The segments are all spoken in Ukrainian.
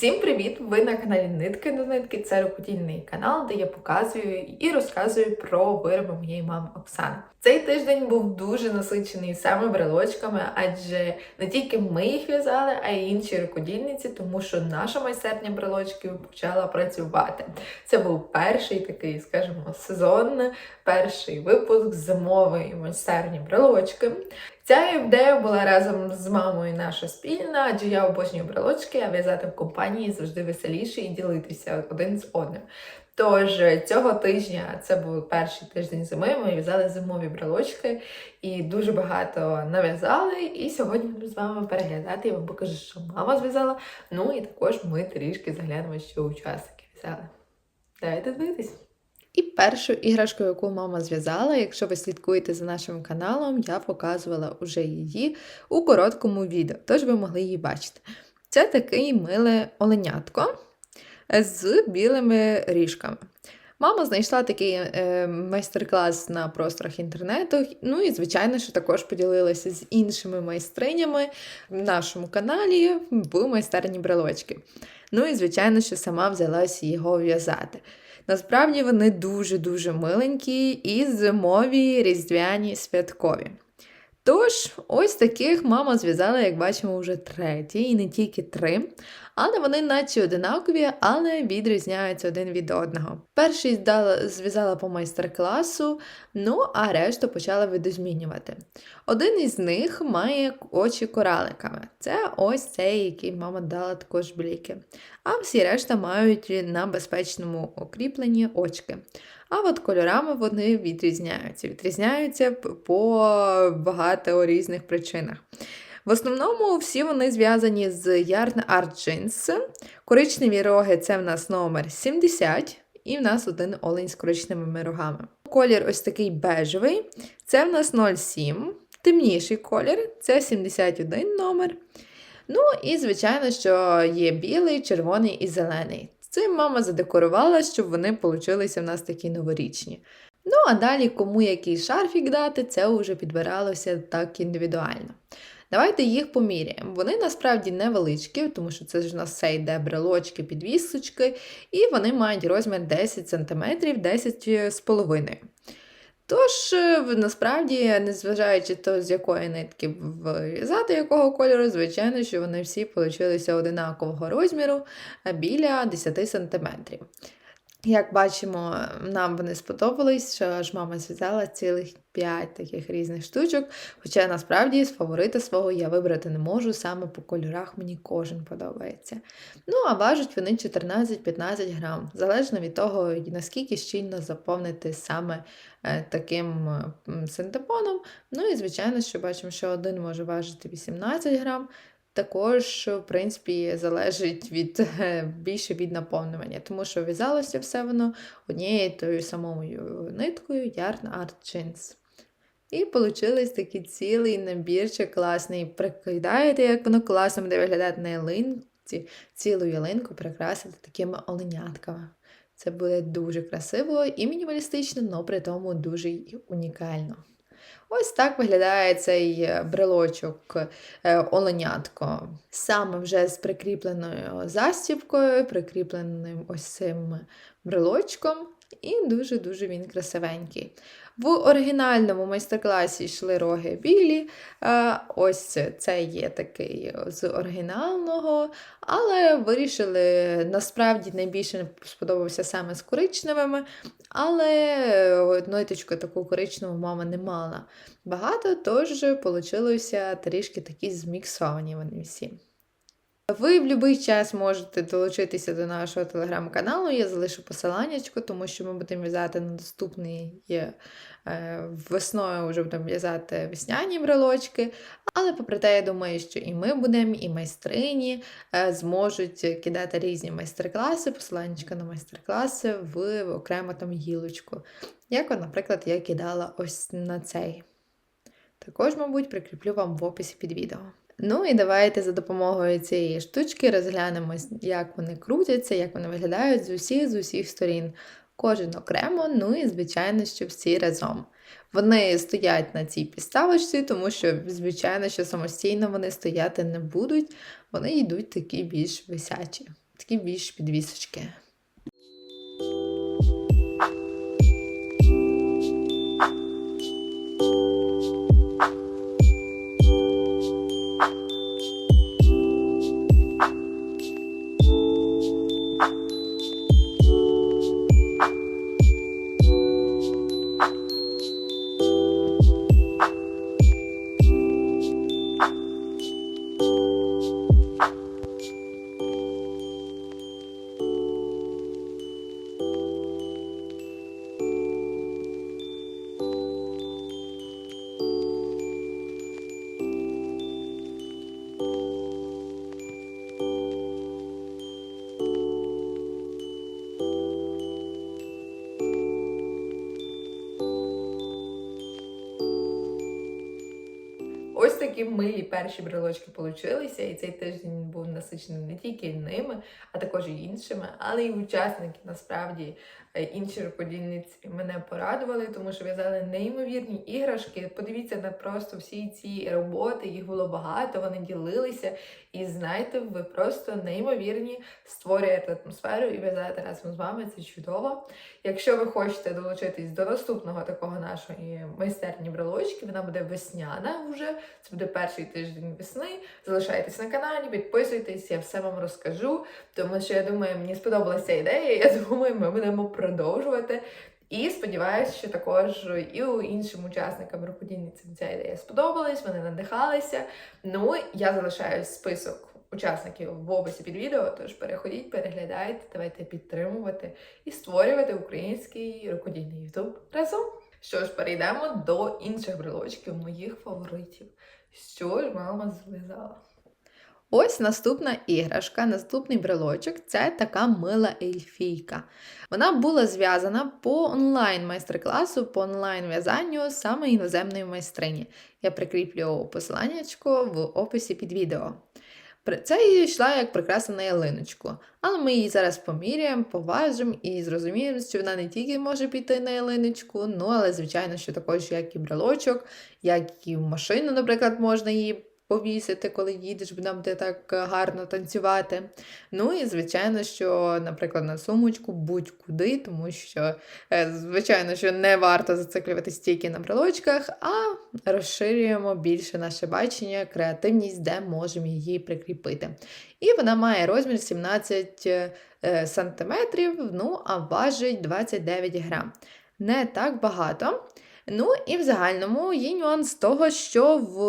Всім привіт! Ви на каналі Нитки до нитки. Це рукодільний канал, де я показую і розказую про вироби моєї мами Оксани. Цей тиждень був дуже насичений саме брелочками, адже не тільки ми їх в'язали, а й інші рукодільниці, тому що наша майстерня брелочків почала працювати. Це був перший такий, скажімо, сезон, перший випуск зимової майстерні брелочки. Ця ідея була разом з мамою наша спільна, адже я обожнюю брелочки, а в'язати в компанії завжди веселіше і ділитися один з одним. Тож цього тижня це був перший тиждень зими. Ми в'язали зимові брелочки і дуже багато нав'язали. І сьогодні будемо з вами переглядати. Я вам покажу, що мама зв'язала. Ну і також ми трішки заглянемо, що учасники в'язали. Давайте дивитись. І першу іграшку, яку мама зв'язала, якщо ви слідкуєте за нашим каналом, я показувала уже її у короткому відео, тож ви могли її бачити. Це такий миле оленятко з білими ріжками. Мама знайшла такий е, майстер-клас на просторах інтернету. Ну і, звичайно, що також поділилася з іншими майстринями в нашому каналі в майстерні брелочки. Ну і, звичайно, що сама взялася його в'язати. Насправді вони дуже-дуже миленькі і зимові, різдвяні, святкові. Тож, ось таких мама зв'язала, як бачимо, вже треті, і не тільки три. Але вони наче одинакові, але відрізняються один від одного. Перший здала, зв'язала по майстер-класу, ну а решту почала видозмінювати. Один із них має очі кораликами. Це ось цей, який мама дала також бліки. А всі решта мають на безпечному окріпленні очки. А от кольорами вони відрізняються. Відрізняються по багато різних причинах. В основному всі вони зв'язані з Yarn Art Jeans. Коричневі роги це в нас номер 70, і в нас один олень з коричневими рогами. Колір ось такий бежевий, це в нас 07, темніший колір це 71 номер. Ну і, звичайно, що є білий, червоний і зелений. Цим мама задекорувала, щоб вони получилися в нас такі новорічні. Ну, а далі, кому який шарфік дати, це вже підбиралося так індивідуально. Давайте їх поміряємо. Вони насправді невеличкі, тому що це ж у нас все йде брелочки, підвісочки, і вони мають розмір 10 см, 10,5 Тож, насправді, незважаючи то, з якої нитки в'язати, якого кольору, звичайно, що вони всі получилися одинакового розміру біля 10 см. Як бачимо, нам вони сподобались, що аж мама зв'язала цілих 5 таких різних штучок. Хоча насправді з фаворита свого я вибрати не можу, саме по кольорах мені кожен подобається. Ну, а важать вони 14-15 грам, залежно від того, наскільки щільно заповнити саме е, таким синтепоном. Ну і, звичайно, що бачимо, що один може важити 18 грам, також, в принципі, залежить від більше від наповнювання, тому що в'язалося все воно однією тою самою ниткою Yarn Art Jeans. І вийшли такий цілий набірчик класний. Прикидаєте, як воно класно буде виглядати на ялинці, цілу ялинку прикрасити такими оленятками. Це буде дуже красиво і мінімалістично, але при тому дуже унікально. Ось так виглядає цей е, брелочок е, оленятко. Саме вже з прикріпленою застібкою, прикріпленим ось цим брелочком. І дуже-дуже він красивенький. В оригінальному майстер-класі йшли роги білі. Ось це є такий з оригінального, але вирішили, насправді найбільше сподобався саме з коричневими, але ниточку таку коричневу мама не мала багато, тож вийшлося трішки такі зміксовані вони всі. Ви в будь-який час можете долучитися до нашого телеграм-каналу, я залишу посилання, тому що ми будемо в'язати на доступний е, весною вже будемо в'язати весняні брелочки. Але попри те, я думаю, що і ми будемо, і майстрині е, зможуть кидати різні майстер-класи, посилання на майстер-класи в окрему там гілочку. Як, наприклад, я кидала ось на цей. Також, мабуть, прикріплю вам в описі під відео. Ну і давайте за допомогою цієї штучки розглянемо, як вони крутяться, як вони виглядають з усіх з усіх сторін. Кожен окремо, ну і, звичайно, що всі разом. Вони стоять на цій підставочці, тому що, звичайно, що самостійно вони стояти не будуть, вони йдуть такі більш висячі. такі більш підвісочки. Такі милі перші брелочки получилися, і цей тиждень був насичений не тільки ними, а також і іншими, але й учасники насправді інші рукодільниці мене порадували, тому що в'язали неймовірні іграшки. Подивіться на просто всі ці роботи, їх було багато, вони ділилися. І знаєте, ви просто неймовірні, створюєте атмосферу і в'язаєте разом з вами. Це чудово. Якщо ви хочете долучитись до наступного такого нашої майстерні брелочки, вона буде весняна вже. Це буде перший тиждень весни. Залишайтесь на каналі, підписуйтесь, я все вам розкажу. Тому що я думаю, мені сподобалася ідея. Я думаю, ми будемо продовжувати. І сподіваюся, що також і у іншим учасникам рукодільницям ця ідея сподобалась, вони надихалися. Ну, я залишаю список учасників в описі під відео, тож переходіть, переглядайте, давайте підтримувати і створювати український рукодільний ютуб разом. Що ж, перейдемо до інших брелочків, моїх фаворитів. Що ж мама зв'язала? Ось наступна іграшка, наступний брелочок це така мила ельфійка. Вона була зв'язана по онлайн майстер-класу, по онлайн в'язанню саме іноземної майстрині. Я прикріплю посилання в описі під відео. Це її йшла як прикраса на ялиночку, але ми її зараз поміряємо, поважимо і зрозуміємо, що вона не тільки може піти на ялиночку, ну але, звичайно, що також як і брелочок, як і в машину, наприклад, можна її повісити, коли їдеш, буде так гарно танцювати. Ну і, звичайно, що, наприклад, на сумочку будь-куди, тому що, е, звичайно, що не варто зациклюватись тільки на брелочках, а розширюємо більше наше бачення, креативність, де можемо її прикріпити. І вона має розмір 17 е, сантиметрів, ну а важить 29 грам. Не так багато. Ну і в загальному є нюанс того, що в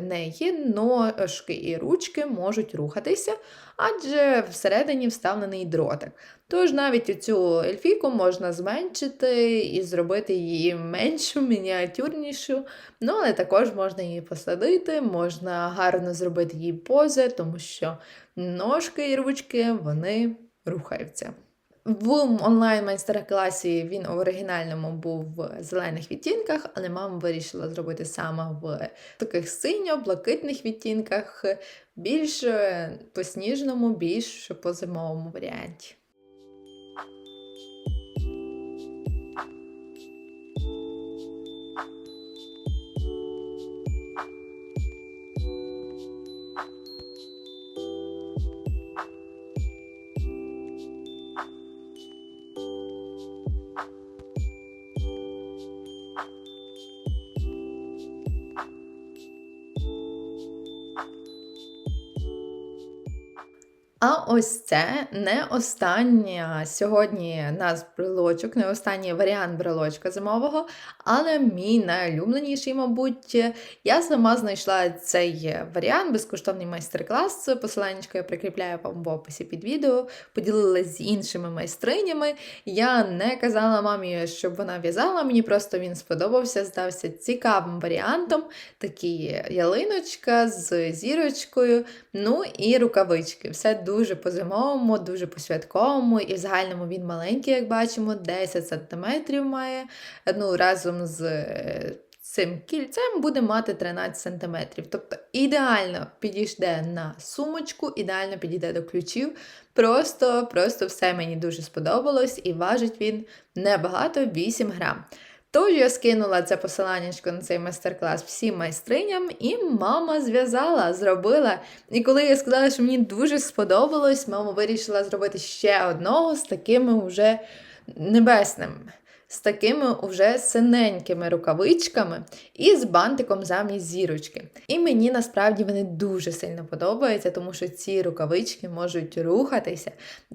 неї ножки і ручки можуть рухатися, адже всередині вставлений дротик. Тож навіть цю ельфійку можна зменшити і зробити її меншу, мініатюрнішу, ну але також можна її посадити, можна гарно зробити її пози, тому що ножки і ручки вони рухаються. В онлайн майстер-класі він в оригінальному був в зелених відтінках, але мама вирішила зробити саме в таких синьо-блакитних відтінках, більш по сніжному, більш по зимовому варіанті. Ось це не остання сьогодні нас брелочок, не останній варіант брелочка зимового, але мій найулюбленіший, мабуть, я сама знайшла цей варіант, безкоштовний майстер-клас. Посилання я прикріпляю вам в описі під відео, поділилася з іншими майстринями. Я не казала мамі, щоб вона в'язала, мені просто він сподобався, здався цікавим варіантом. Такі ялиночка з зірочкою, ну і рукавички. Все дуже по-зимовому, дуже по-святковому, і в загальному він маленький, як бачимо, 10 см має. Ну, разом з е, цим кільцем буде мати 13 см. Тобто ідеально підійде на сумочку, ідеально підійде до ключів. Просто, просто все мені дуже сподобалось, і важить він небагато 8 грам. Тож я скинула це посиланнячко на цей майстер-клас всім майстриням, і мама зв'язала, зробила. І коли я сказала, що мені дуже сподобалось, мама вирішила зробити ще одного з такими вже небесними. З такими уже синенькими рукавичками і з бантиком замість зірочки. І мені насправді вони дуже сильно подобаються, тому що ці рукавички можуть рухатися.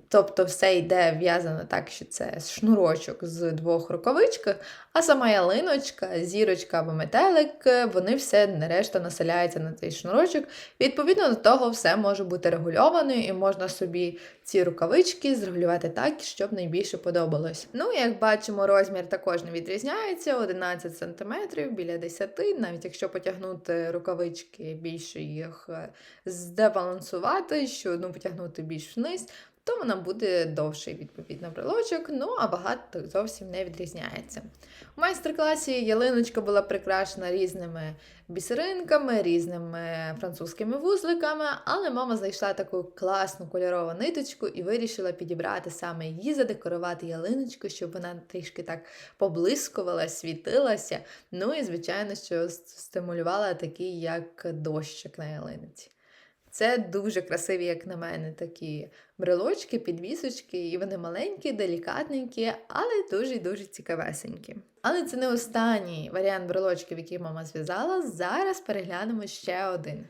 Тобто все йде в'язано так, що це шнурочок з двох рукавичок, а сама ялиночка, зірочка або метелик, вони все нарешті населяються на цей шнурочок. Відповідно до того, все може бути регульованою і можна собі ці рукавички зрегулювати так, щоб найбільше подобалось. Ну, як бачимо, розмір також не відрізняється: 11 см біля 10 навіть якщо потягнути рукавички більше їх е, здебалансувати, що одну потягнути більш вниз. То вона буде довший, відповідно, брелочок, ну а багато зовсім не відрізняється. У майстер-класі ялиночка була прикрашена різними бісеринками, різними французькими вузликами, але мама знайшла таку класну кольорову ниточку і вирішила підібрати саме її, задекорувати ялиночку, щоб вона трішки так поблискувала, світилася. Ну і, звичайно, що стимулювала такий, як дощик на ялиниці. Це дуже красиві, як на мене, такі брелочки, підвісочки, і вони маленькі, делікатненькі, але дуже-дуже цікавесенькі. Але це не останній варіант брелочків, який мама зв'язала. Зараз переглянемо ще один.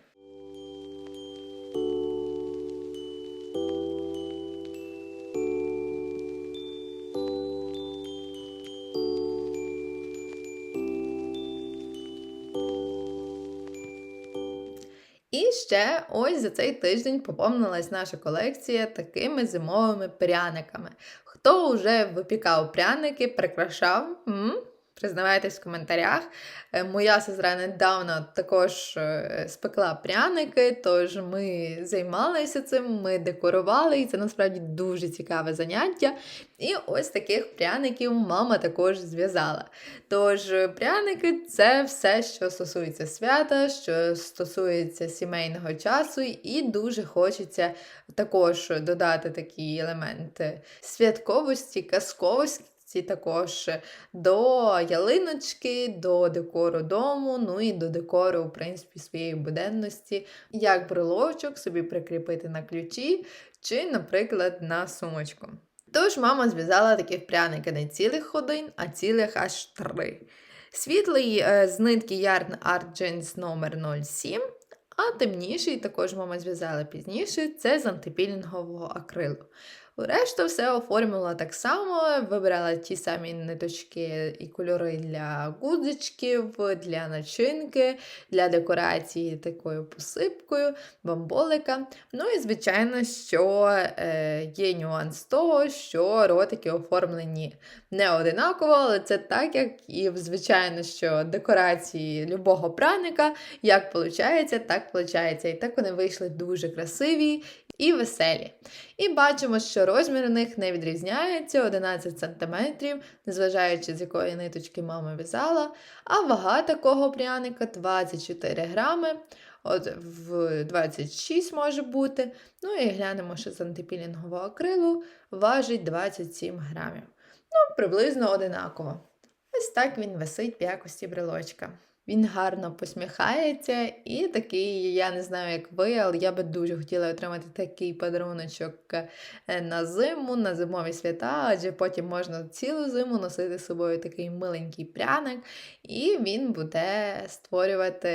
Ось за цей тиждень поповнилась наша колекція такими зимовими пряниками. Хто вже випікав пряники, прикрашав? М? Признавайтесь в коментарях. Е, моя сестра недавно також е, спекла пряники, тож ми займалися цим, ми декорували, і це насправді дуже цікаве заняття. І ось таких пряників мама також зв'язала. Тож, пряники це все, що стосується свята, що стосується сімейного часу, і дуже хочеться також додати такі елементи святковості, казковості також до ялиночки, до декору дому, ну і до декору, в принципі, своєї буденності, як брелочок собі прикріпити на ключі, чи, наприклад, на сумочку. Тож мама зв'язала таких пряники не цілих один, а цілих аж три. Світлий е, з нитки Yarn Art Jeans номер 07 а темніший, також мама зв'язала пізніше, це з антипілінгового акрилу. Решта все оформила так само, вибирала ті самі ниточки і кольори для гудзичків, для начинки, для декорації такою посипкою, бамболика. Ну і, звичайно, що е, є нюанс того, що ротики оформлені не одинаково, але це так, як і, звичайно, що декорації любого праника, як виходить, так виходить. І так вони вийшли дуже красиві і веселі. І бачимо, що розмір у них не відрізняється 11 см, незважаючи з якої ниточки мама в'язала, а вага такого пряника 24 грами. От в 26 може бути. Ну і глянемо, що з антипілінгового акрилу важить 27 грамів. Ну, приблизно одинаково. Ось так він висить в якості брелочка. Він гарно посміхається і такий, я не знаю, як ви, але я би дуже хотіла отримати такий подаруночок е, на зиму, на зимові свята, адже потім можна цілу зиму носити з собою такий миленький пряник, і він буде створювати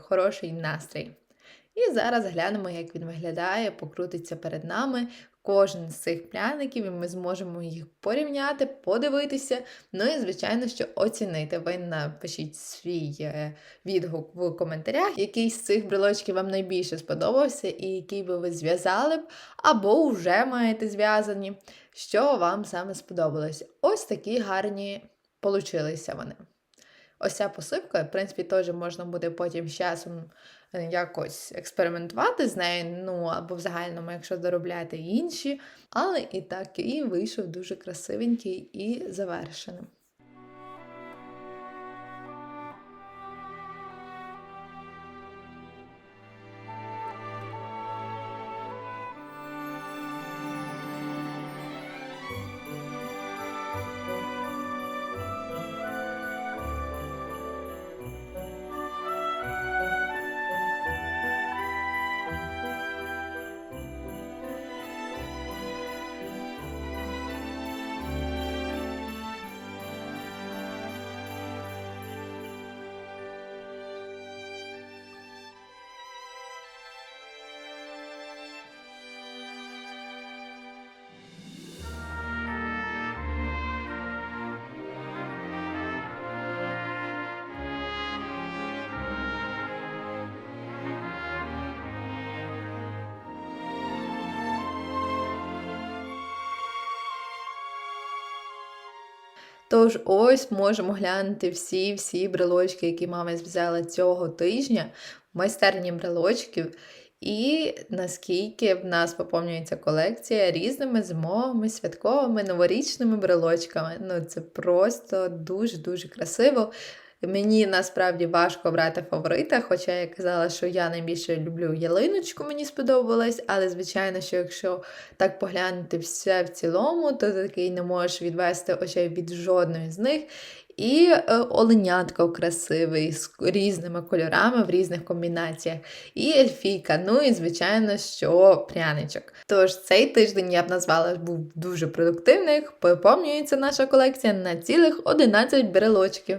хороший настрій. І зараз глянемо, як він виглядає, покрутиться перед нами кожен з цих пряників, і ми зможемо їх порівняти, подивитися. Ну і, звичайно, що оцінити. Ви напишіть свій е, відгук в коментарях, який з цих брелочків вам найбільше сподобався, і який би ви зв'язали б, або вже маєте зв'язані, що вам саме сподобалось. Ось такі гарні получилися вони. Ось ця посипка, в принципі, теж можна буде потім з часом якось експериментувати з нею, ну або в загальному, якщо доробляти інші. Але і так і вийшов дуже красивенький і завершеним. Тож ось можемо глянути всі-всі брелочки, які мама взяла цього тижня майстерні брелочків. І наскільки в нас поповнюється колекція різними зимовими, святковими, новорічними брелочками. Ну, це просто дуже-дуже красиво. Мені насправді важко обрати фаворита, хоча я казала, що я найбільше люблю ялиночку, мені сподобалась, але звичайно, що якщо так поглянути все в цілому, то ти такий не можеш відвести очей від жодної з них. І е, оленятко красивий з різними кольорами в різних комбінаціях. І ельфійка, ну і звичайно, що пряничок. Тож цей тиждень я б назвала був дуже продуктивний. Поповнюється наша колекція на цілих 11 брелочків.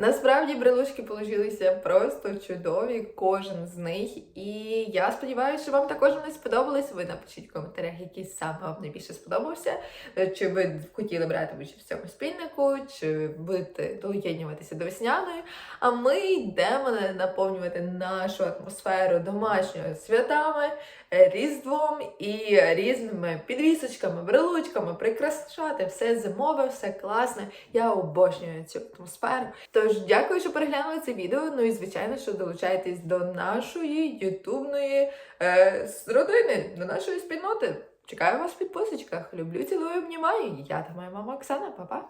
Насправді брелочки получилися просто чудові, кожен з них. І я сподіваюся, що вам також вони сподобались. Ви напишіть в коментарях, який саме вам найбільше сподобався. Е, Чи ви хотіли брати участь в цьому спільнику, чи будете доєднюватися до весняної. А ми йдемо наповнювати нашу атмосферу домашнього святами, е, різдвом і різними підвісочками, брелочками, прикрашати все зимове, все класне. Я обожнюю цю атмосферу. Тож дякую, що переглянули це відео. Ну і звичайно, що долучаєтесь до нашої ютубної е, родини, до нашої спільноти. Чекаю вас в підписочках. Люблю, цілую, обнімаю. Я та моя мама Оксана. Па-па!